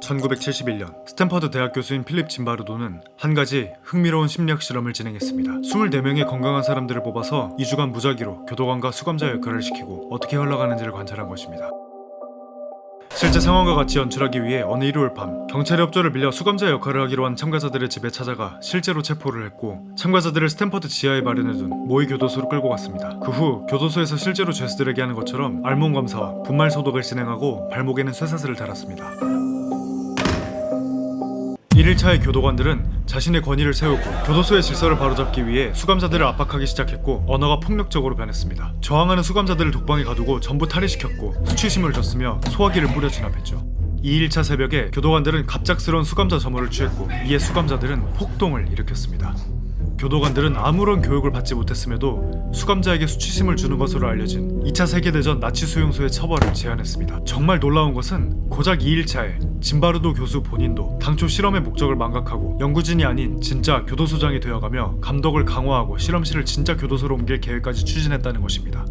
1971년 스탠퍼드 대학 교수인 필립 짐바르도는 한 가지 흥미로운 심리학 실험을 진행했습니다. 24명의 건강한 사람들을 뽑아서 2주간 무작위로 교도관과 수감자 역할을 시키고 어떻게 흘러가는지를 관찰한 것입니다. 실제 상황과 같이 연출하기 위해 어느 일요일 밤 경찰의 협조를 빌려 수감자 역할을 하기로 한 참가자들의 집에 찾아가 실제로 체포를 했고 참가자들을 스탠퍼드 지하에 마련해둔 모의 교도소로 끌고 갔습니다. 그 후 교도소에서 실제로 죄수들에게 하는 것처럼 알몸 검사와 분말 소독을 진행하고 발목에는 쇠사슬을 달았습니다. 1일차의 교도관들은 자신의 권위를 세우고 교도소의 질서를 바로잡기 위해 수감자들을 압박하기 시작했고 언어가 폭력적으로 변했습니다. 저항하는 수감자들을 독방에 가두고 전부 탈의시켰고 수치심을 줬으며 소화기를 뿌려 진압했죠. 2일차 새벽에 교도관들은 갑작스러운 수감자 점호를 취했고 이에 수감자들은 폭동을 일으켰습니다. 교도관들은 아무런 교육을 받지 못했음에도 수감자에게 수치심을 주는 것으로 알려진 2차 세계대전 나치 수용소의 처벌을 제안했습니다. 정말 놀라운 것은 고작 2일차에 짐바르도 교수 본인도 당초 실험의 목적을 망각하고 연구진이 아닌 진짜 교도소장이 되어가며 감독을 강화하고 실험실을 진짜 교도소로 옮길 계획까지 추진했다는 것입니다.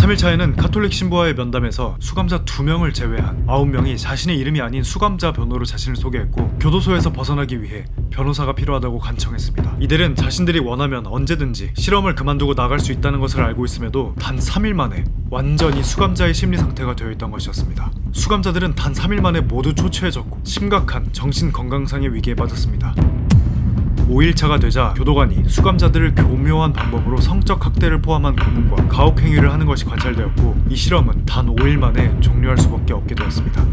3일차에는 카톨릭 신부와의 면담에서 수감자 2명을 제외한 9명이 자신의 이름이 아닌 수감자 변호로 자신을 소개했고 교도소에서 벗어나기 위해 변호사가 필요하다고 간청했습니다. 이들은 자신들이 원하면 언제든지 실험을 그만두고 나갈 수 있다는 것을 알고 있음에도 단 3일 만에 완전히 수감자의 심리 상태가 되어 있던 것이었습니다. 수감자들은 단 3일 만에 모두 초췌해졌고 심각한 정신 건강상의 위기에 빠졌습니다. 5일차가 되자 교도관이 수감자들을 교묘한 방법으로 성적 학대를 포함한 고문과 가혹 행위를 하는 것이 관찰되었고 이 실험은 단 5일 만에 종료할 수밖에 없게 되었습니다.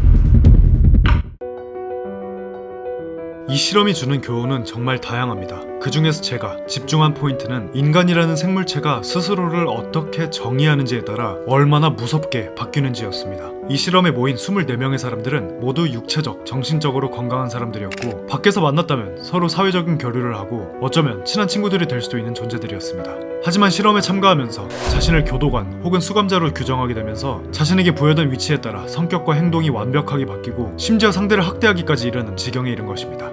이 실험이 주는 교훈은 정말 다양합니다. 그 중에서 제가 집중한 포인트는 인간이라는 생물체가 스스로를 어떻게 정의하는지에 따라 얼마나 무섭게 바뀌는지였습니다. 이 실험에 모인 24명의 사람들은 모두 육체적, 정신적으로 건강한 사람들이었고 밖에서 만났다면 서로 사회적인 교류를 하고 어쩌면 친한 친구들이 될 수도 있는 존재들이었습니다. 하지만 실험에 참가하면서 자신을 교도관 혹은 수감자로 규정하게 되면서 자신에게 부여된 위치에 따라 성격과 행동이 완벽하게 바뀌고 심지어 상대를 학대하기까지 이르는 지경에 이른 것입니다.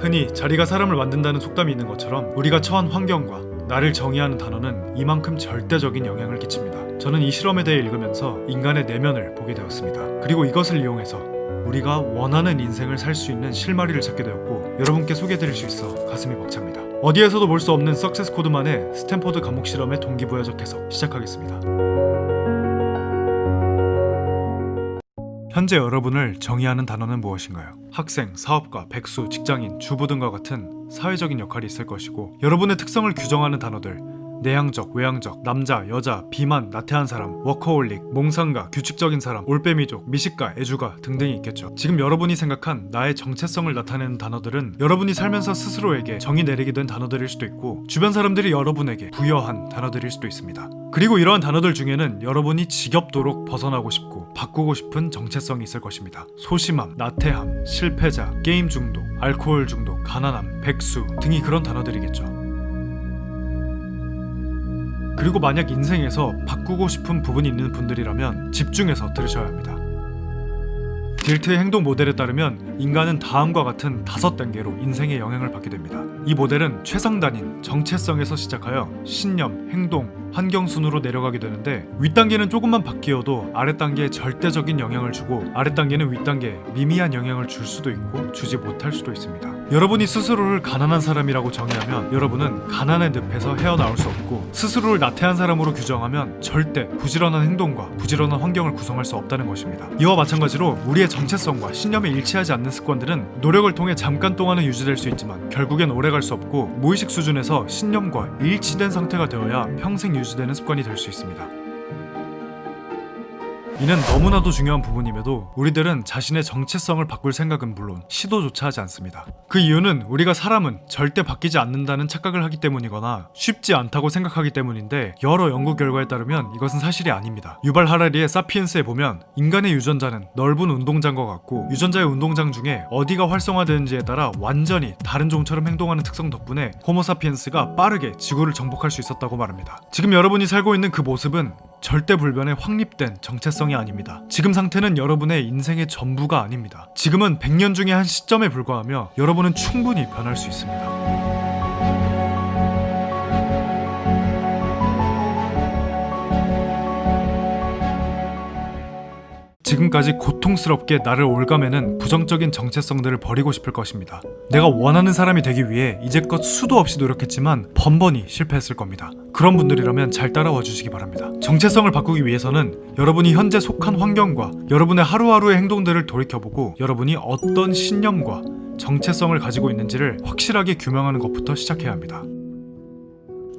흔히 자리가 사람을 만든다는 속담이 있는 것처럼 우리가 처한 환경과 나를 정의하는 단어는 이만큼 절대적인 영향을 끼칩니다. 저는 이 실험에 대해 읽으면서 인간의 내면을 보게 되었습니다. 그리고 이것을 이용해서 우리가 원하는 인생을 살 수 있는 실마리를 찾게 되었고 여러분께 소개해드릴 수 있어 가슴이 벅찹니다. 어디에서도 볼 수 없는 석세스 코드만의 스탠퍼드 감옥 실험의 동기부여적 해석 시작하겠습니다. 현재 여러분을 정의하는 단어는 무엇인가요? 학생, 사업가, 백수, 직장인, 주부 등과 같은 사회적인 역할이 있을 것이고 여러분의 특성을 규정하는 단어들 내향적, 외향적, 남자, 여자, 비만, 나태한 사람, 워커홀릭, 몽상가, 규칙적인 사람, 올빼미족, 미식가, 애주가 등등이 있겠죠. 지금 여러분이 생각한 나의 정체성을 나타내는 단어들은 여러분이 살면서 스스로에게 정의 내리게 된 단어들일 수도 있고 주변 사람들이 여러분에게 부여한 단어들일 수도 있습니다. 그리고 이러한 단어들 중에는 여러분이 지겹도록 벗어나고 싶고 바꾸고 싶은 정체성이 있을 것입니다. 소심함, 나태함, 실패자, 게임 중독, 알코올 중독, 가난함, 백수 등이 그런 단어들이겠죠. 그리고 만약 인생에서 바꾸고 싶은 부분이 있는 분들이라면 집중해서 들으셔야 합니다. 딜트의 행동 모델에 따르면 인간은 다음과 같은 다섯 단계로 인생에 영향을 받게 됩니다. 이 모델은 최상단인 정체성에서 시작하여 신념, 행동, 환경 순으로 내려가게 되는데 윗단계는 조금만 바뀌어도 아랫단계에 절대적인 영향을 주고 아랫단계는 윗단계에 미미한 영향을 줄 수도 있고 주지 못할 수도 있습니다. 여러분이 스스로를 가난한 사람이라고 정의하면 여러분은 가난의 늪에서 헤어나올 수 없고 스스로를 나태한 사람으로 규정하면 절대 부지런한 행동과 부지런한 환경을 구성할 수 없다는 것입니다. 이와 마찬가지로 우리의 정체성과 신념에 일치하지 않는 습관들은 노력을 통해 잠깐 동안은 유지될 수 있지만 결국엔 오래 갈 수 없고 무의식 수준에서 신념과 일치된 상태가 되어야 평생 유지되는 습관이 될 수 있습니다. 이는 너무나도 중요한 부분임에도 우리들은 자신의 정체성을 바꿀 생각은 물론 시도조차 하지 않습니다. 그 이유는 우리가 사람은 절대 바뀌지 않는다는 착각을 하기 때문이거나 쉽지 않다고 생각하기 때문인데 여러 연구 결과에 따르면 이것은 사실이 아닙니다. 유발 하라리의 사피엔스에 보면 인간의 유전자는 넓은 운동장과 같고 유전자의 운동장 중에 어디가 활성화되는지에 따라 완전히 다른 종처럼 행동하는 특성 덕분에 호모사피엔스가 빠르게 지구를 정복할 수 있었다고 말합니다. 지금 여러분이 살고 있는 그 모습은 절대 불변의 확립된 정체성이 아닙니다. 지금 상태는 여러분의 인생의 전부가 아닙니다. 지금은 100년 중에 한 시점에 불과하며 여러분은 충분히 변할 수 있습니다. 지금까지 고통스럽게 나를 올가매는 부정적인 정체성들을 버리고 싶을 것입니다. 내가 원하는 사람이 되기 위해 이제껏 수도 없이 노력했지만 번번이 실패했을 겁니다. 그런 분들이라면 잘 따라와 주시기 바랍니다. 정체성을 바꾸기 위해서는 여러분이 현재 속한 환경과 여러분의 하루하루의 행동들을 돌이켜보고 여러분이 어떤 신념과 정체성을 가지고 있는지를 확실하게 규명하는 것부터 시작해야 합니다.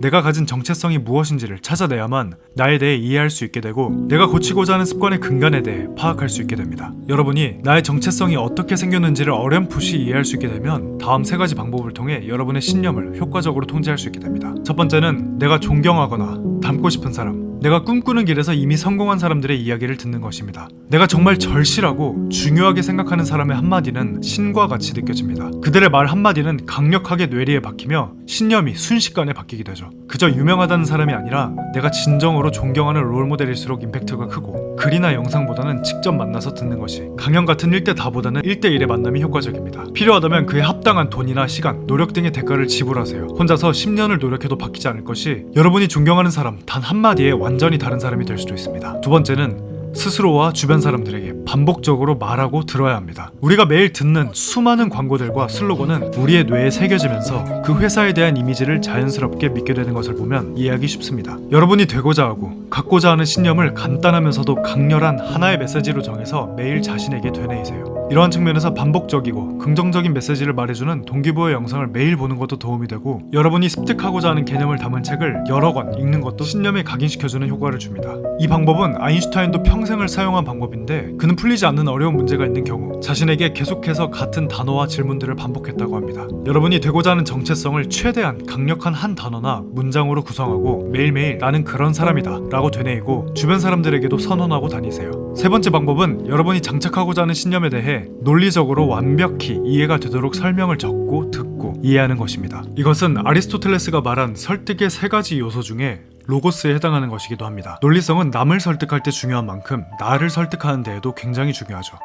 내가 가진 정체성이 무엇인지를 찾아내야만 나에 대해 이해할 수 있게 되고 내가 고치고자 하는 습관의 근간에 대해 파악할 수 있게 됩니다. 여러분이 나의 정체성이 어떻게 생겼는지를 어렴풋이 이해할 수 있게 되면 다음 세 가지 방법을 통해 여러분의 신념을 효과적으로 통제할 수 있게 됩니다. 첫 번째는 내가 존경하거나 닮고 싶은 사람, 내가 꿈꾸는 길에서 이미 성공한 사람들의 이야기를 듣는 것입니다. 내가 정말 절실하고 중요하게 생각하는 사람의 한마디는 신과 같이 느껴집니다. 그들의 말 한마디는 강력하게 뇌리에 박히며 신념이 순식간에 바뀌게 되죠. 그저 유명하다는 사람이 아니라 내가 진정으로 존경하는 롤모델일수록 임팩트가 크고 글이나 영상보다는 직접 만나서 듣는 것이 강연 같은 1대 다보다는 1대 1의 만남이 효과적입니다. 필요하다면 그에 합당한 돈이나 시간, 노력 등의 대가를 지불하세요. 혼자서 10년을 노력해도 바뀌지 않을 것이 여러분이 존경하는 사람 단 한마디에 완전히 다른 사람이 될 수도 있습니다. 두 번째는 스스로와 주변 사람들에게 반복적으로 말하고 들어야 합니다. 우리가 매일 듣는 수많은 광고들과 슬로건은 우리의 뇌에 새겨지면서 그 회사에 대한 이미지를 자연스럽게 믿게 되는 것을 보면 이해하기 쉽습니다. 여러분이 되고자 하고 갖고자 하는 신념을 간단하면서도 강렬한 하나의 메시지로 정해서 매일 자신에게 되뇌이세요. 이러한 측면에서 반복적이고 긍정적인 메시지를 말해주는 동기부여 영상을 매일 보는 것도 도움이 되고 여러분이 습득하고자 하는 개념을 담은 책을 여러 권 읽는 것도 신념에 각인시켜주는 효과를 줍니다. 이 방법은 아인슈타인도 평생을 사용한 방법인데 그는 풀리지 않는 어려운 문제가 있는 경우 자신에게 계속해서 같은 단어와 질문들을 반복했다고 합니다. 여러분이 되고자 하는 정체성을 최대한 강력한 한 단어나 문장으로 구성하고 매일매일 나는 그런 사람이다 라고 되뇌이고 주변 사람들에게도 선언하고 다니세요. 세 번째 방법은 여러분이 장착하고자 하는 신념에 대해 논리적으로 완벽히 이해가 되도록 설명을 적고 듣고 이해하는 것입니다. 이것은 아리스토텔레스가 말한 설득의 세 가지 요소 중에 로고스에 해당하는 것이기도 합니다. 논리성은 남을 설득할 때 중요한 만큼 나를 설득하는 데에도 굉장히 중요하죠.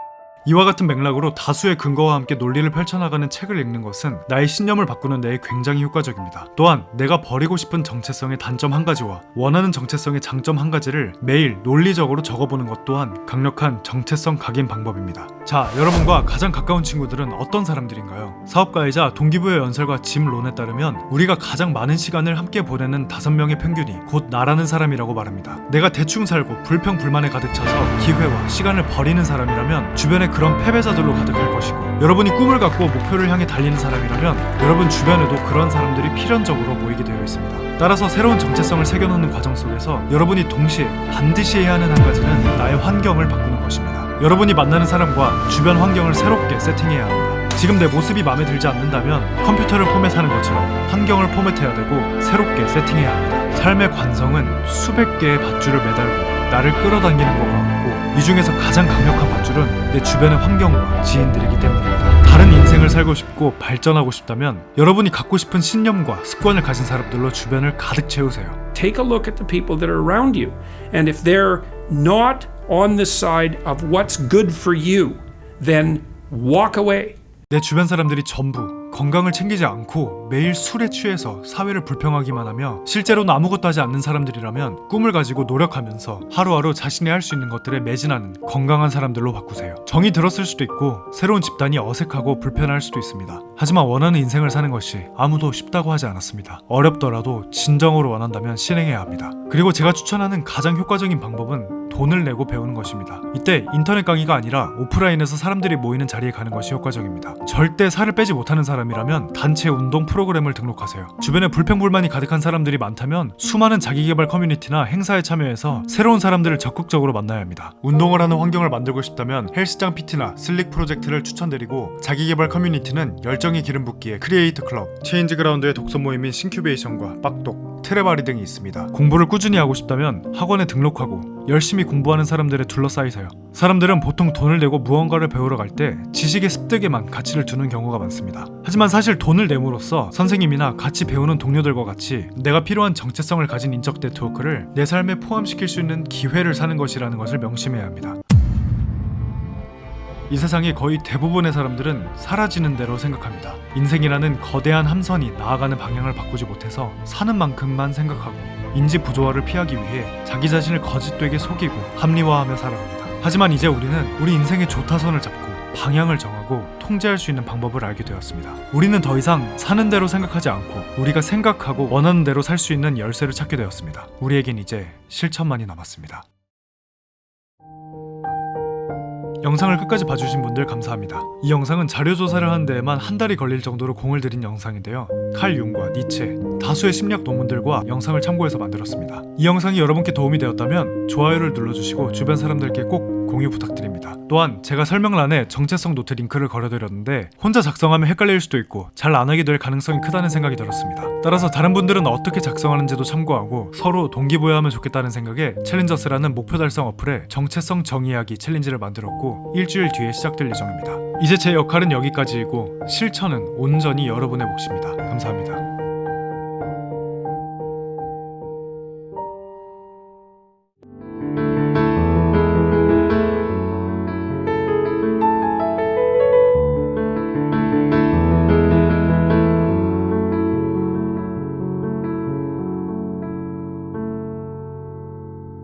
이와 같은 맥락으로 다수의 근거와 함께 논리를 펼쳐나가는 책을 읽는 것은 나의 신념을 바꾸는 데에 굉장히 효과적입니다. 또한 내가 버리고 싶은 정체성의 단점 한 가지와 원하는 정체성의 장점 한 가지를 매일 논리적으로 적어보는 것 또한 강력한 정체성 각인 방법입니다. 자, 여러분과 가장 가까운 친구들은 어떤 사람들인가요? 사업가이자 동기부여 연설가 짐 론에 따르면 우리가 가장 많은 시간을 함께 보내는 다섯 명의 평균이 곧 나라는 사람이라고 말합니다. 내가 대충 살고 불평 불만에 가득 차서 기회와 시간을 버리는 사람이라면 주변에 그런 패배자들로 가득할 것이고 여러분이 꿈을 갖고 목표를 향해 달리는 사람이라면 여러분 주변에도 그런 사람들이 필연적으로 모이게 되어 있습니다. 따라서 새로운 정체성을 새겨놓는 과정 속에서 여러분이 동시에 반드시 해야 하는 한 가지는 나의 환경을 바꾸는 것입니다. 여러분이 만나는 사람과 주변 환경을 새롭게 세팅해야 합니다. 지금 내 모습이 마음에 들지 않는다면 컴퓨터를 포맷하는 것처럼 환경을 포맷해야 되고 새롭게 세팅해야 합니다. 삶의 관성은 수백 개의 밧줄을 매달고 나를 끌어당기는 것 같고 이 중에서 가장 강력한 밧줄은 내 주변의 환경과 지인들이기 때문입니다. 다른 인생을 살고 싶고 발전하고 싶다면 여러분이 갖고 싶은 신념과 습관을 가진 사람들로 주변을 가득 채우세요. take a look at the people that are around you. And if they're not on the side of what's good for you, then walk away. 내 주변 사람들이 전부 건강을 챙기지 않고 매일 술에 취해서 사회를 불평하기만 하며 실제로는 아무것도 하지 않는 사람들이라면 꿈을 가지고 노력하면서 하루하루 자신이 할 수 있는 것들에 매진하는 건강한 사람들로 바꾸세요. 정이 들었을 수도 있고 새로운 집단이 어색하고 불편할 수도 있습니다. 하지만 원하는 인생을 사는 것이 아무도 쉽다고 하지 않았습니다. 어렵더라도 진정으로 원한다면 실행해야 합니다. 그리고 제가 추천하는 가장 효과적인 방법은 돈을 내고 배우는 것입니다. 이때 인터넷 강의가 아니라 오프라인에서 사람들이 모이는 자리에 가는 것이 효과적입니다. 절대 살을 빼지 못하는 사람이라면 단체 운동 프로그램을 등록하세요. 주변에 불평불만이 가득한 사람들이 많다면 수많은 자기개발 커뮤니티나 행사에 참여해서 새로운 사람들을 적극적으로 만나야 합니다. 운동을 하는 환경을 만들고 싶다면 헬스장 PT나 슬릭 프로젝트를 추천드리고 자기개발 커뮤니티는 열정이 기름 붓기에 크리에이트 클럽, 체인지 그라운드의 독서 모임인 신큐베이션과 빡독, 트레바리 등이 있습니다. 공부를 꾸준히 하고 싶다면 학원에 등록하고 열심히 공부하는 사람들에 둘러싸이세요. 사람들은 보통 돈을 내고 무언가를 배우러 갈 때 지식의 습득에만 가치를 두는 경우가 많습니다. 하지만 사실 돈을 내므로써 선생님이나 같이 배우는 동료들과 같이 내가 필요한 정체성을 가진 인적 네트워크를 내 삶에 포함시킬 수 있는 기회를 사는 것이라는 것을 명심해야 합니다. 이 세상의 거의 대부분의 사람들은 사라지는 대로 생각합니다. 인생이라는 거대한 함선이 나아가는 방향을 바꾸지 못해서 사는 만큼만 생각하고 인지 부조화를 피하기 위해 자기 자신을 거짓되게 속이고 합리화하며 살아갑니다. 하지만 이제 우리는 우리 인생의 조타선을 잡고 방향을 정하고 통제할 수 있는 방법을 알게 되었습니다. 우리는 더 이상 사는 대로 생각하지 않고 우리가 생각하고 원하는 대로 살 수 있는 열쇠를 찾게 되었습니다. 우리에겐 이제 실천만이 남았습니다. 영상을 끝까지 봐주신 분들 감사합니다. 이 영상은 자료 조사를 하는 데에만 한 달이 걸릴 정도로 공을 들인 영상인데요. 칼 융과 니체, 다수의 심리학 논문들과 영상을 참고해서 만들었습니다. 이 영상이 여러분께 도움이 되었다면 좋아요를 눌러주시고 주변 사람들께 꼭 공유 부탁드립니다. 또한 제가 설명란에 정체성 노트 링크를 걸어드렸는데 혼자 작성하면 헷갈릴 수도 있고 잘 안 하게 될 가능성이 크다는 생각이 들었습니다. 따라서 다른 분들은 어떻게 작성하는지도 참고하고 서로 동기부여하면 좋겠다는 생각에 챌린저스라는 목표 달성 어플에 정체성 정의하기 챌린지를 만들었고 일주일 뒤에 시작될 예정입니다. 이제 제 역할은 여기까지이고 실천은 온전히 여러분의 몫입니다. 감사합니다.